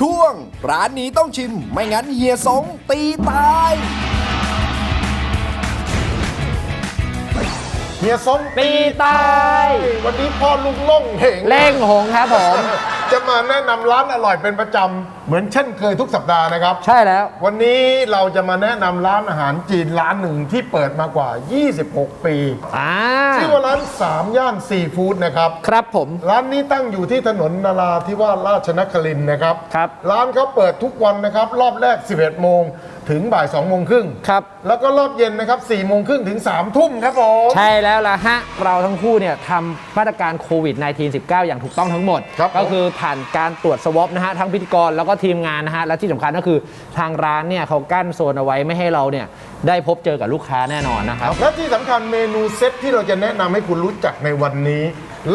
ช่วง ร้านนี้ต้องชิมไม่งั้นเฮียสงตีตาย เฮียส้มตีตาย วันนี้พ่อลุงล่งเหง เล่งหงครับผม จะมาแนะนำร้านอร่อยเป็นประจำเหมือนเช่นเคยทุกสัปดาห์นะครับ ใช่แล้ว วันนี้เราจะมาแนะนำร้านอาหารจีนร้านหนึ่งที่เปิดมากว่า 26 ปีอ่าชื่อว่าร้านสามย่านซีฟู้ดนะครับ ครับผม ร้านนี้ตั้งอยู่ที่ถนนนาราธิวาสราชนครินทร์นะครับ ครับ ร้านเขาเปิดทุกวันนะครับ รอบแรก 11 โมง ถึงบ่าย2โมงครึ่งครับ แล้วก็รอบเย็นนะครับ4โมงครึ่งถึง3ทุ่มครับผมใช่แล้วล่ะฮะ เราทั้งคู่เนี่ยทำมาตรการโควิด -19 19 อย่างถูกต้องทั้งหมดครับก็คือผ่านการตรวจสวอปนะฮะ ทั้งพิธีกรแล้วก็ทีมงานนะฮะ และที่สำคัญก็คือทางร้านเนี่ยเขากั้นโซนเอาไว้ไม่ให้เราเนี่ยได้พบเจอกับลูกค้าแน่นอนนะครับ และที่สำคัญเมนูเซตที่เราจะแนะนำให้คุณรู้จักในวันนี้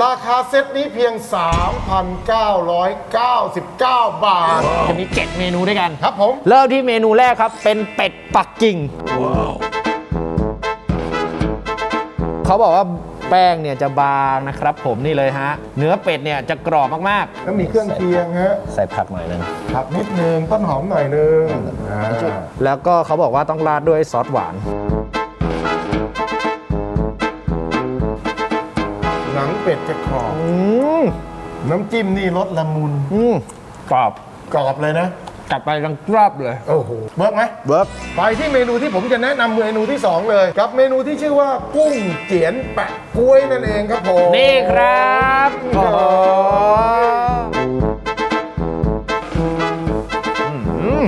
ราคาเซตนี้เพียง 3,999 บาท จะมี 7 เมนูด้วยกัน ครับผม เริ่มที่เมนูแรกครับ เป็นเป็ดปักกิ่ง เขาบอกว่าแป้งเนี่ยจะบางนะครับผมนี่เลยฮะ เนื้อเป็ดเนี่ยจะกรอบมากแล้วมีเครื่องเคียงฮะๆ ใส่ผักหน่อยนึงผักนิดนึงต้นหอมหน่อยนึงอ่าแล้วก็เขาบอกว่าต้องราดด้วยซอสหวาน หนังเป็ดจะกรอบอืมน้ำจิ้มนี่รสละมุนอืมกรอบกรอบเลยนะกัดไปดังกรอบเลย โอ้โหเบิร์กไหมเบิร์กไปที่เมนูที่ผมจะแนะนำเมนูที่ 2 เลย กับเมนูที่ชื่อว่ากุ้งเจียนแปะกล้วยนั่นเองครับผม นี่ครับโอ้โหอืม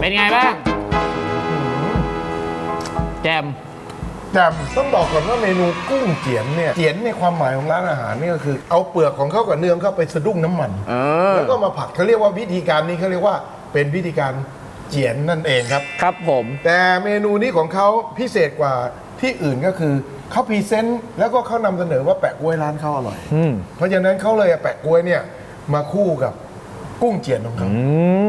เป็นไงบ้าง แจม แต่ต้องบอกก่อนว่าเมนูกุ้งเจียนเนี่ยเจียนในความหมายของร้านอาหารนี่ก็คือ เอาเปลือกของเขากับเนื้อเข้าไปสะดุ้งน้ำมัน เออ แล้วก็มาผัดเขาเรียกว่าวิธีการนี้เขาเรียกว่าเป็นวิธีการเจียนนั่นเองครับ ครับผม แต่เมนูนี้ของเขาพิเศษกว่าที่อื่นก็คือเขาพรีเซนต์แล้วก็เขานำเสนอว่าแปะกล้วยร้านเขาอร่อย อืม เพราะฉะนั้นเขาเลยเอาแปะกล้วยเนี่ยมาคู่กับ กุ้งเจียนของเขาอื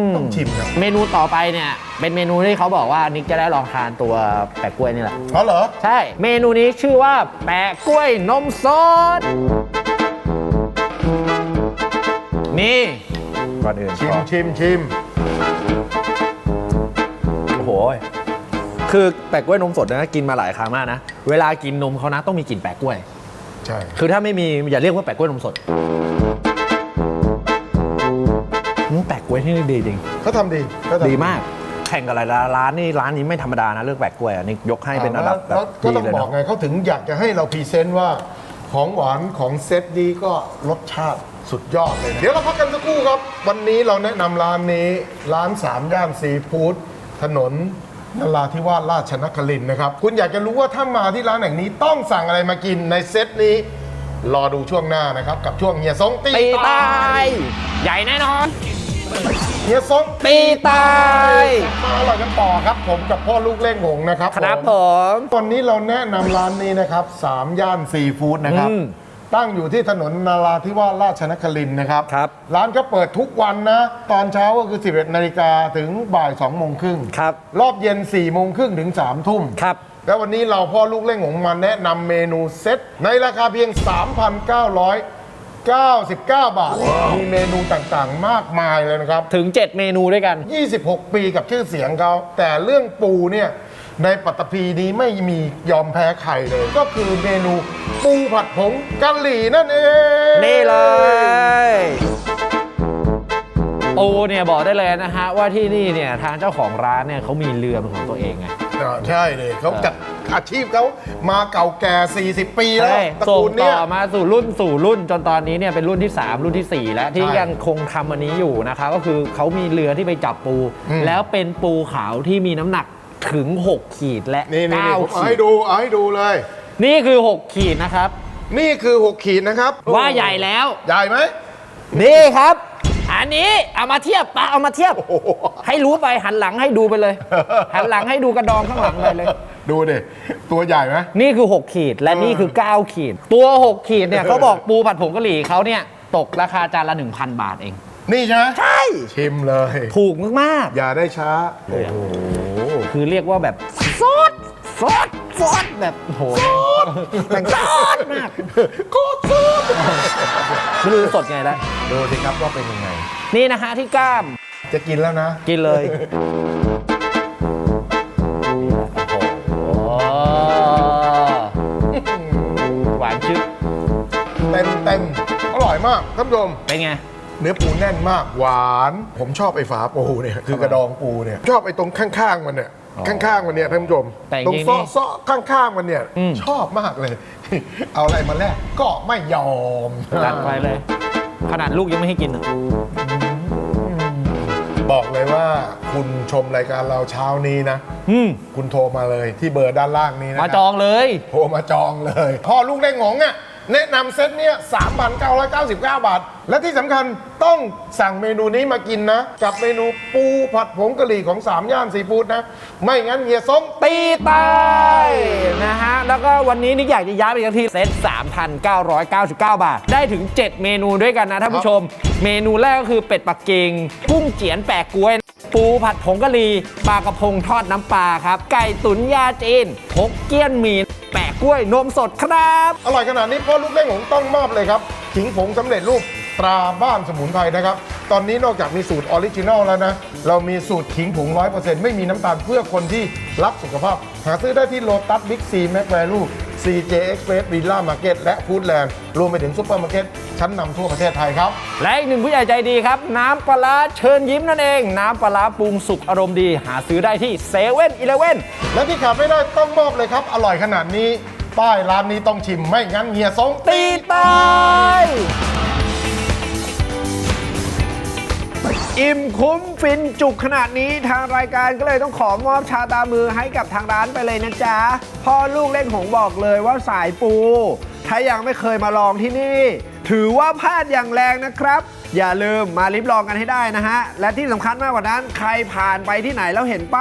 มต้องชิมครับเมนูต่อไปเนี่ย เป็นเมนูที่เขาบอกว่านิกจะได้ลองทานตัวแปะกล้วยนี่แหละ อ๋อเหรอ ใช่ เมนูนี้ชื่อว่าแปะกล้วยนมสด นี่ก่อนอื่นชิมชิมชิมโอ้โหคือแปะกล้วยนมสดนะกินมาหลายครั้งมากนะ เวลากินนมเขานะต้องมีกลิ่นแปะกล้วย ใช่ คือถ้าไม่มีอย่าเรียกว่าแปะกล้วยนมสดอืม แปะกล้วยที่นี่ดีจริง เขาทำดีเขาทำดีมาก แข่งกับหลายร้านนี่ร้านนี้ไม่ธรรมดานะเรื่องแปะกล้วยอันนี้ยกให้เป็นระดับแบแล้วบก็ดีต้องเลยบอกนะไงเขาถึงอยากจะให้เราพรีเซนต์ว่าของหวานของเซตนี้ก็รสชาติสุดยอดเลยนะเดี๋ยวเราพักกันสักครู่ครับ วันนี้เราแนะนำร้านนี้ร้านสามย่านซีฟู้ดถนนนราธิวาสราชนครินทร์นะครับ คุณอยากจะรู้ว่าถ้ามาที่ร้านแห่งนี้ต้องสั่งอะไรมากินในเซตนี้ รอดูช่วงหน้านะครับ กับช่วงเฮียซงตีตีตาตายยใหญ่แน่นอน เฮียซงตีตาย มาอร่อยกันต่อครับ ผมกับพ่อลูกเล่งหงนะครับครับผม วันนี้เราแนะนำร้านนี้นะครับสามย่านซีฟู้ดนะครับ อืมตั้งอยู่ที่ถนนนาราธิวาสราชนครินทร์นะครับ ครับ ร้านก็เปิดทุกวันนะ ตอนเช้าก็คือ 11นาฬิกาถึงบ่าย2โมงครึ่งครับ รอบเย็น4โมงครึ่งถึง3ทุ่ม ครับ แล้ววันนี้เราพ่อลูกเล่งหงมาแนะนำเมนูเซ็ตในราคาเพียง 3,999 บาท มีเมนูต่างๆ มากมายเลยนะครับ ถึง 7 เมนูด้วยกัน 26 ปีกับชื่อเสียงเขา แต่เรื่องปูเนี่ยในปัตตภีนี้ไม่มียอมแพ้ใครเลย ก็คือเมนูปูผัดผงกะหรี่นั่นเอง นี่เลยปูเนี่ยบอกได้เลยนะฮะว่าที่นี่เนี่ยทางเจ้าของร้านเนี่ยเขามีเรือเป็นของตัวเองไง อ่าใช่เลยเขาจัดอาชีพเขามาเก่าแก่ 40 ปีแล้วใช่ตระส่งกูลต่เนี่ย อมาสู่รุ่นสู่รุ่นจนตอนนี้เนี่ยเป็นรุ่นที่ 3 รุ่นทีสี่ 4 แล้วที่ใช่ยังคงทำอันนี้อยู่นะคะก็คือเขามีเรือที่ไปจับปู อืม แล้วเป็นปูขาวที่มีน้ำหนักถึง 6 ขีดและนี่นี่นี่ผม9เอาขีให้ดดูเอาให้ดูเลย นี่คือ 6 ขีดนะครับ นี่คือ 6 ขีดนะครับว่าใหญ่แล้ว ใหญ่ไหมนี่ครับ อันนี้เอามาเทียบปะเอามาเทียบโอ้โหให้รู้ไปหันหลังให้ดูไปเลย หันหลังให้ดูกระดองข้างหลังไปเลย ดูดิ ตัวใหญ่ไหม นี่คือ 6 ขีดและนี่คือ 9 ขีด ตัว 6 ขีดเนี่ยเขาบอกปูผัดผงกะหรี่เขาเนี่ยตกราคาจานละ 1,000 บาทเอง นี่ใช่ไหมใช่ชิมเลย ถูกมากอย่าได้ช้า โอ้โห ๆคือเรียกว่าแบบซดซด ซดแบบโอ้โหแม่งซดมากโคตรสุดไม่รู้จะสดไงแล้วดูสิครับว่าเป็นยังไง นี่นะฮะที่กล้าม จะกินแล้วนะ กินเลย โอ้โหหวานชึบเต็มเต็มอร่อยมากท่านผู้ชม เป็นไง เนื้อปูแน่นมากหวาน ผมชอบไอ้ฝาปูเนี่ยคือกระดองปูเนี่ยชอบไอ้ตรงข้างๆมันเนี่ยอ๋อ ข้างๆมันเนี่ยท่านผู้ชมแต่จตรงริงๆซ้อนี่ซ้อข้างๆมันเนี่ยอืม ชอบมากเลย เอาอะไรมาแลกก็ไม่ยอม จัดไปเลย ขนาดลูกยังไม่ให้กินอะบอกเลยว่าคุณชมรายการเราเช้านี้นะ อืมคุณโทรมาเลยที่เบอร์ด้านล่างนี้นะมาครับจองเลย โทรมาจองเลยพ่อลูกได้งงอะ แนะนำเซตเนี้ย3,999 บาท และที่สำคัญ ต้องสั่งเมนูนี้มากินนะ กับเมนูปูผัดผงกะหรี่ของ3ย่านซีฟู้ดนะ ไม่งั้นเฮียซง ตีตายนะฮะ แล้วก็วันนี้นิกอยากจะย้ำอีกทีเซต3,999 บาท ได้ถึง 7 เมนูด้วยกันนะท่านผู้ชม เมนูแรกก็คือเป็ดปักกิ่งกุ้งเจียนแปะกล้วย ปูผัดผงกะหรี่ปลากระพงทอดน้ำปลาครับ ไก่ตุ๋นยาจีนฮกเกี้ยนหมีแปะกล้วยนมสดครับ อร่อยขนาดนี้พ่อลูกเล่งของต้องมอบเลยครับขิงผงสำเร็จรูป ตราบ้านสมุนไพรนะครับ ตอนนี้นอกจากมีสูตรออริจินอลแล้วนะ เรามีสูตรขิงผง 100%ไม่มีน้ำตาลเพื่อคนที่รักสุขภาพ หาซื้อได้ที่โลตัสบิ๊กซีแม็กแวลู CJ Express Villa Market และฟู้ดแลนด์รวมไปถึงซุปเปอร์มาร์เก็ตชั้นนำทั่วประเทศไทยครับ และอีกหนึ่งผู้ใหญ่ใจดีครับ น้ำปลาร้าเชิญยิ้มนั่นเอง น้ำปลาร้าปรุงสุกอารมณ์ดี หาซื้อได้ที่เซเว่นอีเลเว่นและที่ขาดไม่ได้ต้องมอบเลยครับ อร่อยขนาดนี้ ป้ายร้านนี้ต้องชิมไม่งั้นเฮียซงตีตาย อิ่มคุ้มฟินจุกขนาดนี้ทางรายการก็เลยต้องขอมอบชาตามือให้กับทางร้านไปเลยนะจ๊ะ พ่อลูกเล่นหงบอกเลยว่าสายปู ถ้ายังไม่เคยมาลองที่นี่ ถือว่าพลาดอย่างแรงนะครับ อย่าลืมมาลิบลองกันให้ได้นะฮะ และที่สำคัญมากกว่านั้น ใครผ่านไปที่ไหนแล้วเห็นป้าย